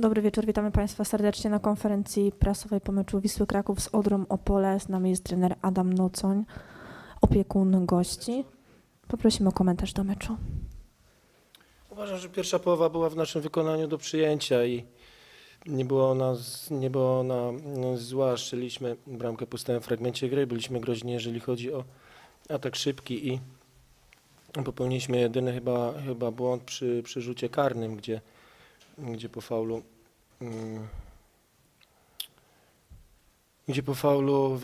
Dobry wieczór, witamy Państwa serdecznie na konferencji prasowej po meczu Wisły Kraków z Odrą Opole. Z nami jest trener Adam Nocoń, opiekun gości. Poprosimy o komentarz do meczu. Uważam, że pierwsza połowa była w naszym wykonaniu do przyjęcia i nie była ona, nie ona mm, zła. Strzeliśmy bramkę po stałym fragmencie gry, byliśmy groźni, jeżeli chodzi o atak szybki i popełniliśmy jedyny chyba, chyba błąd przy, przy rzucie karnym, gdzie, gdzie po faulu mm, gdzie po faulu,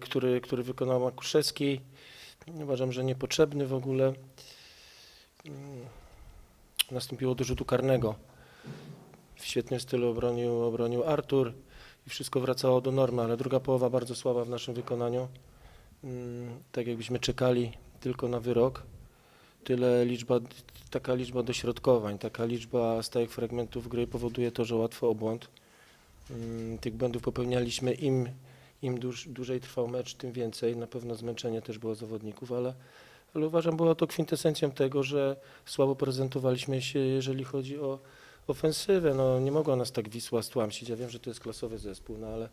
który, który wykonał Makuszewski, uważam, że niepotrzebny w ogóle. Mm, nastąpiło do rzutu karnego. W świetnym stylu obronił, obronił Artur i wszystko wracało do normy, ale druga połowa bardzo słaba w naszym wykonaniu. Mm, Tak jakbyśmy czekali tylko na wyrok. Tyle liczba, taka liczba dośrodkowań, taka liczba stałych fragmentów gry powoduje to, że łatwo o błąd. Mm, Tych błędów popełnialiśmy im, im dłuż, dłużej trwał mecz, tym więcej. Na pewno zmęczenie też było zawodników, ale, ale uważam, było to kwintesencją tego, że słabo prezentowaliśmy się, jeżeli chodzi o ofensywę. No, nie mogła nas tak Wisła stłamsić. Ja wiem, że to jest klasowy zespół, no ale,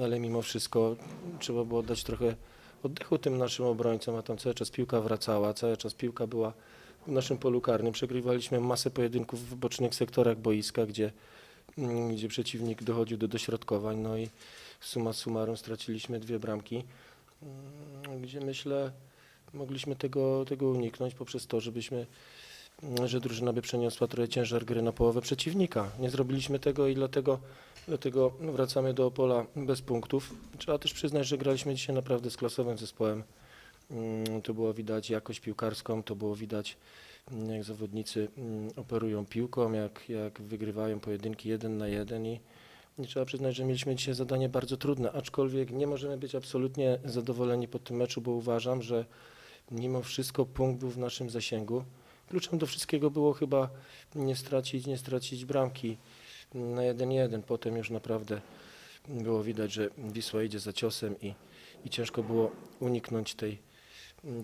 ale mimo wszystko trzeba było dać trochę oddechu tym naszym obrońcom, a tam cały czas piłka wracała, cały czas piłka była w naszym polu karnym. Przegrywaliśmy masę pojedynków w bocznych sektorach boiska, gdzie, mm, gdzie przeciwnik dochodził do dośrodkowań, no i summa summarum straciliśmy dwie bramki, mm, gdzie myślę, mogliśmy tego, tego uniknąć poprzez to, żebyśmy, że drużyna by przeniosła trochę ciężar gry na połowę przeciwnika. Nie zrobiliśmy tego i dlatego, dlatego wracamy do Opola bez punktów. Trzeba też przyznać, że graliśmy dzisiaj naprawdę z klasowym zespołem. Mm, To było widać jakość piłkarską, to było widać mm, jak zawodnicy mm, operują piłką, jak, jak wygrywają pojedynki jeden na jeden i i trzeba przyznać, że mieliśmy dzisiaj zadanie bardzo trudne, aczkolwiek nie możemy być absolutnie zadowoleni po tym meczu, bo uważam, że mimo wszystko punkt był w naszym zasięgu. Kluczem do wszystkiego było chyba nie stracić, nie stracić bramki na 1-1. Potem już naprawdę było widać, że Wisła idzie za ciosem i, i ciężko było uniknąć tej,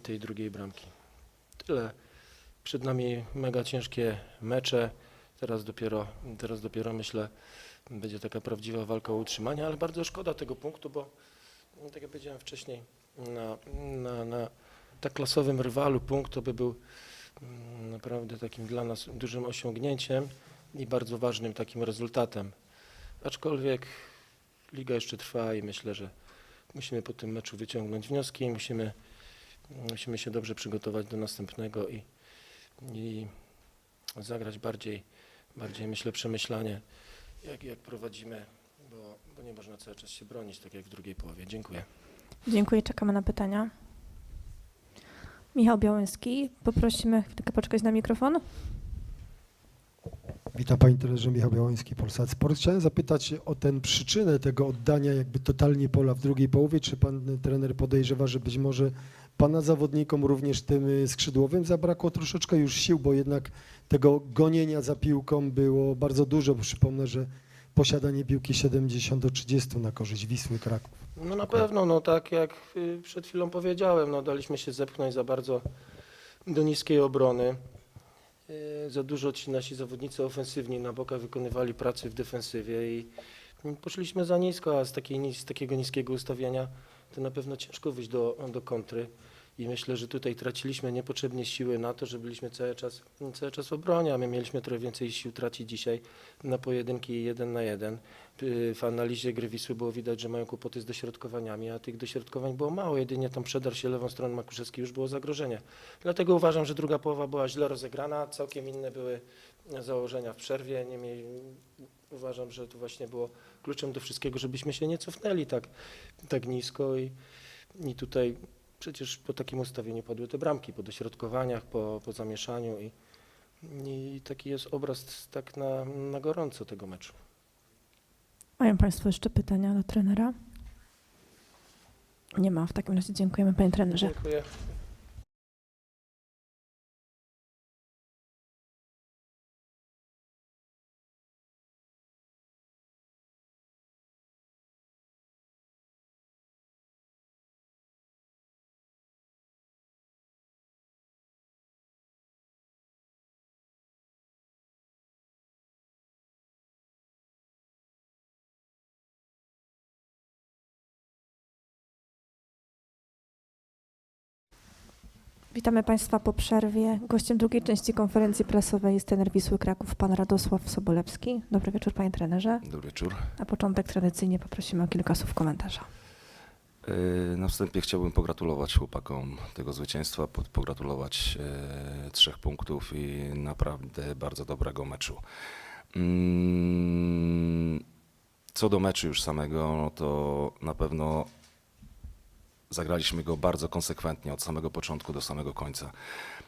tej drugiej bramki. Tyle. Przed nami mega ciężkie mecze. Teraz dopiero, teraz dopiero myślę, będzie taka prawdziwa walka o utrzymanie, ale bardzo szkoda tego punktu, bo tak jak powiedziałem wcześniej, na, na, na tak klasowym rywalu punkt to by był naprawdę takim dla nas dużym osiągnięciem i bardzo ważnym takim rezultatem. Aczkolwiek liga jeszcze trwa i myślę, że musimy po tym meczu wyciągnąć wnioski, musimy, musimy się dobrze przygotować do następnego i, i zagrać bardziej, bardziej myślę przemyślanie, jak, jak prowadzimy, bo, bo nie można cały czas się bronić, tak jak w drugiej połowie. Dziękuję. Dziękuję, czekamy na pytania. Michał Białyński, poprosimy chwilkę poczekać na mikrofon. Witam Panie Trenerze Michał Białoński, Polsat Sport. Chciałem zapytać o tę przyczynę tego oddania jakby totalnie pola w drugiej połowie. Czy Pan trener podejrzewa, że być może Pana zawodnikom, również tym skrzydłowym zabrakło troszeczkę już sił, bo jednak tego gonienia za piłką było bardzo dużo. Przypomnę, że posiadanie piłki 70 do 30 na korzyść Wisły Kraków. No na pewno, no tak jak y, przed chwilą powiedziałem, no daliśmy się zepchnąć za bardzo do niskiej obrony. Y, Za dużo ci nasi zawodnicy ofensywni na bokach wykonywali pracy w defensywie i poszliśmy za nisko, a z, takiej, z takiego niskiego ustawienia to na pewno ciężko wyjść do, do kontry. I myślę, że tutaj traciliśmy niepotrzebnie siły na to, że byliśmy cały czas, cały czas w obronie, a my mieliśmy trochę więcej sił tracić dzisiaj na pojedynki jeden na jeden. W analizie gry Wisły było widać, że mają kłopoty z dośrodkowaniami, a tych dośrodkowań było mało. Jedynie tam przedarł się lewą stroną Makuszewski, już było zagrożenie. Dlatego uważam, że druga połowa była źle rozegrana, całkiem inne były założenia w przerwie. Niemniej uważam, że to właśnie było kluczem do wszystkiego, żebyśmy się nie cofnęli tak, tak nisko i, i tutaj przecież po takim ustawieniu padły te bramki, po dośrodkowaniach, po, po zamieszaniu i, i taki jest obraz tak na, na gorąco tego meczu. Mają Państwo jeszcze pytania do trenera? Nie ma. W takim razie dziękujemy Panie trenerze. Dziękuję. Witamy Państwa po przerwie. Gościem drugiej części konferencji prasowej jest trener Wisły Kraków, pan Radosław Sobolewski. Dobry wieczór, panie trenerze. Dobry wieczór. Na początek tradycyjnie poprosimy o kilka słów komentarza. Yy, Na wstępie chciałbym pogratulować chłopakom tego zwycięstwa, po- pogratulować e, trzech punktów i naprawdę bardzo dobrego meczu. Mm, Co do meczu już samego, no to na pewno zagraliśmy go bardzo konsekwentnie od samego początku do samego końca.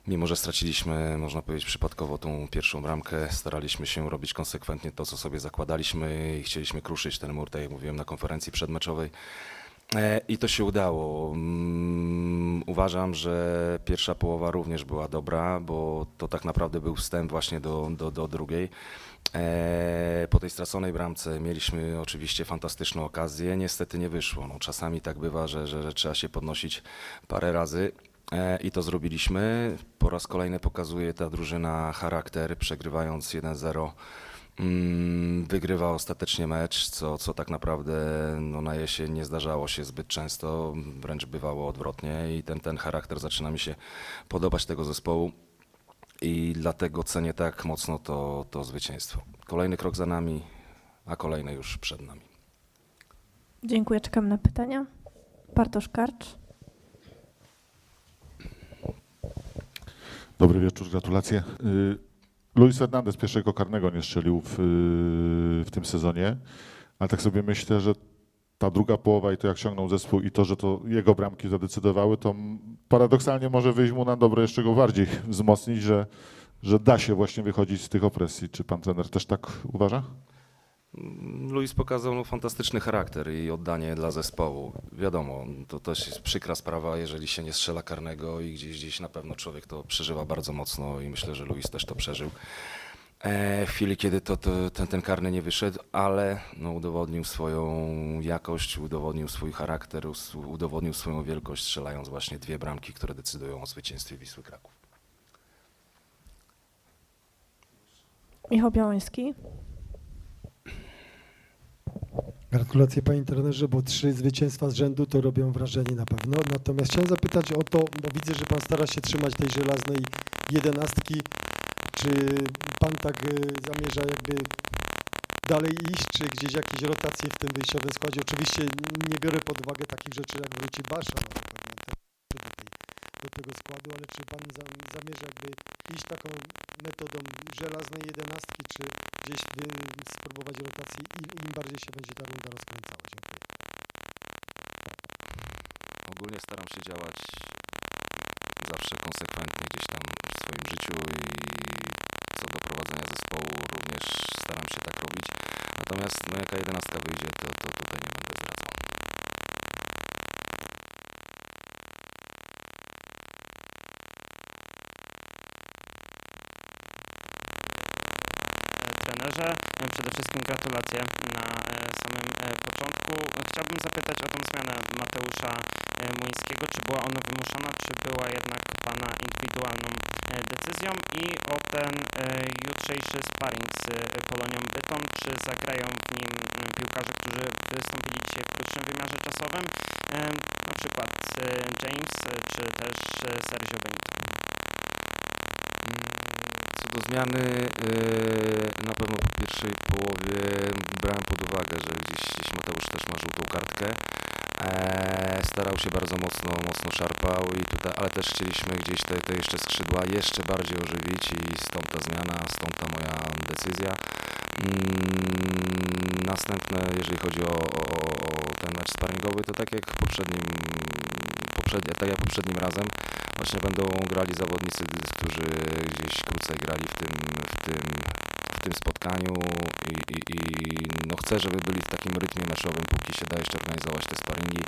Mimo, że straciliśmy, można powiedzieć, przypadkowo tą pierwszą bramkę, staraliśmy się robić konsekwentnie to, co sobie zakładaliśmy i chcieliśmy kruszyć ten mur, tak jak mówiłem na konferencji przedmeczowej. E, I to się udało. Mm, Uważam, że pierwsza połowa również była dobra, bo to tak naprawdę był wstęp właśnie do, do, do drugiej. E, Po tej straconej bramce mieliśmy oczywiście fantastyczną okazję. Niestety nie wyszło. No, czasami tak bywa, że, że, że trzeba się podnosić parę razy. E, I to zrobiliśmy. Po raz kolejny pokazuje ta drużyna charakter, przegrywając 1-0 mm, wygrywa ostatecznie mecz, co, co tak naprawdę no, na jesień nie zdarzało się zbyt często, wręcz bywało odwrotnie i ten, ten charakter zaczyna mi się podobać tego zespołu i dlatego cenię tak mocno to, to zwycięstwo. Kolejny krok za nami, a kolejny już przed nami. Dziękuję, czekam na pytania. Bartosz Karcz. Dobry wieczór, gratulacje. Luis Fernandez pierwszego karnego nie strzelił w, y, w tym sezonie, ale tak sobie myślę, że ta druga połowa i to jak ciągnął zespół i to, że to jego bramki zadecydowały, to paradoksalnie może wyjść mu na dobre jeszcze go bardziej wzmocnić, że, że da się właśnie wychodzić z tych opresji. Czy pan trener też tak uważa? Luis pokazał no, fantastyczny charakter i oddanie dla zespołu. Wiadomo, to też jest przykra sprawa, jeżeli się nie strzela karnego i gdzieś, gdzieś na pewno człowiek to przeżywa bardzo mocno i myślę, że Luis też to przeżył. E, w chwili, kiedy to, to, ten, ten karny nie wyszedł, ale no, udowodnił swoją jakość, udowodnił swój charakter, udowodnił swoją wielkość, strzelając właśnie dwie bramki, które decydują o zwycięstwie Wisły Kraków. Michał Białoński. Gratulacje panie trenerze, bo trzy zwycięstwa z rzędu to robią wrażenie na pewno. Natomiast chciałem zapytać o to, bo widzę, że pan stara się trzymać tej żelaznej jedenastki. Czy pan tak y, zamierza jakby dalej iść, czy gdzieś jakieś rotacje w tym wyjściowym składzie? Oczywiście nie biorę pod uwagę takich rzeczy, jak wróci Basza do tego składu, ale czy pan zam- zamierza jakby iść taką metodą żelaznej jedenastki, czy gdzieś spróbować rotacji im, im bardziej się będzie ta runda rozkręcała? Dziękuję. Ogólnie staram się działać zawsze konsekwentnie gdzieś tam w swoim życiu i co do prowadzenia zespołu również staram się tak robić. Natomiast no, jaka jedenastka wyjdzie, to, to tutaj nie będę zdradzał. trenerze. E, Przede wszystkim gratulacje na e, samym e, początku. Chciałbym zapytać o tą zmianę Mateusza e, Młyńskiego. Czy była ona wymuszona, czy była jednak Pana indywidualną decyzją? I o ten jutrzejszy sparring z Polonią Bytom. Czy zagrają w nim m, piłkarze, którzy wystąpili dzisiaj w krótszym wymiarze czasowym? Na przykład James, czy też Sergio Benito. Co do zmiany, yy, na pewno po pierwszej połowie brałem pod uwagę, że gdzieś, gdzieś Mateusz też ma żółtą kartkę. Starał się bardzo mocno, mocno szarpał, i tutaj, ale też chcieliśmy gdzieś te, te jeszcze skrzydła jeszcze bardziej ożywić i stąd ta zmiana, stąd ta moja decyzja. Mm, następne, jeżeli chodzi o, o, o ten mecz sparingowy, to tak jak poprzednim, poprzedni, tak jak poprzednim razem, właśnie będą grali zawodnicy, którzy gdzieś krócej grali w tym, w tym, w tym spotkaniu i, i, i no chcę, żeby byli w takim rytmie meczowym, póki się da jeszcze organizować te sparingi,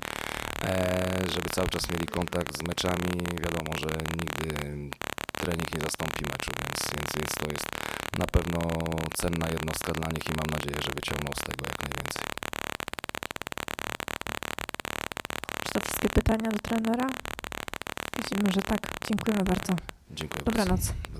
e, żeby cały czas mieli kontakt z meczami. Wiadomo, że nigdy trening nie zastąpi meczu, więc, więc, więc to jest na pewno cenna jednostka dla nich i mam nadzieję, że wyciągną z tego jak najwięcej. Czy to wszystkie pytania do trenera? Widzimy, że tak. Dziękujemy bardzo. Dziękuję Dobranoc. bardzo.